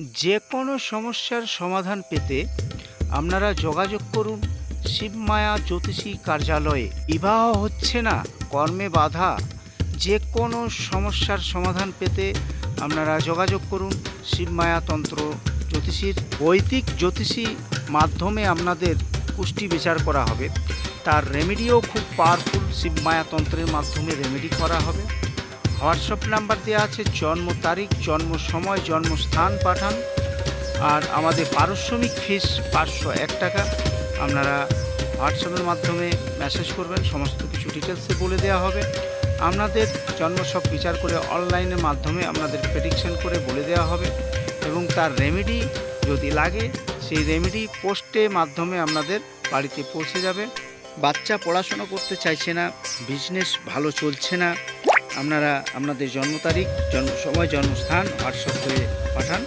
যে কোনো সমস্যার সমাধান পেতে আপনারা যোগাযোগ করুন শিবমায়া জ্যোতিষী কার্যালয়ে। বিবাহ হচ্ছে না, কর্মে বাধা। যে কোনো সমস্যার সমাধান পেতে আপনারা যোগাযোগ করুন শিবমায়া তন্ত্র জ্যোতিষীর। বৈদিক জ্যোতিষী মাধ্যমে আপনাদের পুষ্টি বিচার করা হবে। তার রেমেডিও খুব পাওয়ারফুল শিবমায়া তন্ত্রের মাধ্যমে রেমেডি করা হবে। হোয়াটসঅ্যাপ নাম্বার দেওয়া আছে, জন্ম তারিখ, জন্ম সময়, জন্মস্থান পাঠান। আর আমাদের পারিশ্রমিক ফিস পাঁচশো এক টাকা। আপনারা হোয়াটসঅ্যাপের মাধ্যমে মেসেজ করবেন, সমস্ত কিছু ডিটেলসে বলে দেওয়া হবে। আপনাদের জন্ম সব বিচার করে অনলাইনের মাধ্যমে আপনাদের প্রেডিকশন করে বলে দেওয়া হবে। এবং তার রেমেডি যদি লাগে, সেই রেমেডি পোস্টে মাধ্যমে আপনাদের বাড়িতে পৌঁছে যাবে। বাচ্চা পড়াশোনা করতে চাইছে না বিজনেস ভালো চলছে না আপনারা আপনাদের জন্ম তারিখ জন্ম সময় জন্মস্থান হোয়াটসঅ্যাপ করে পাঠান।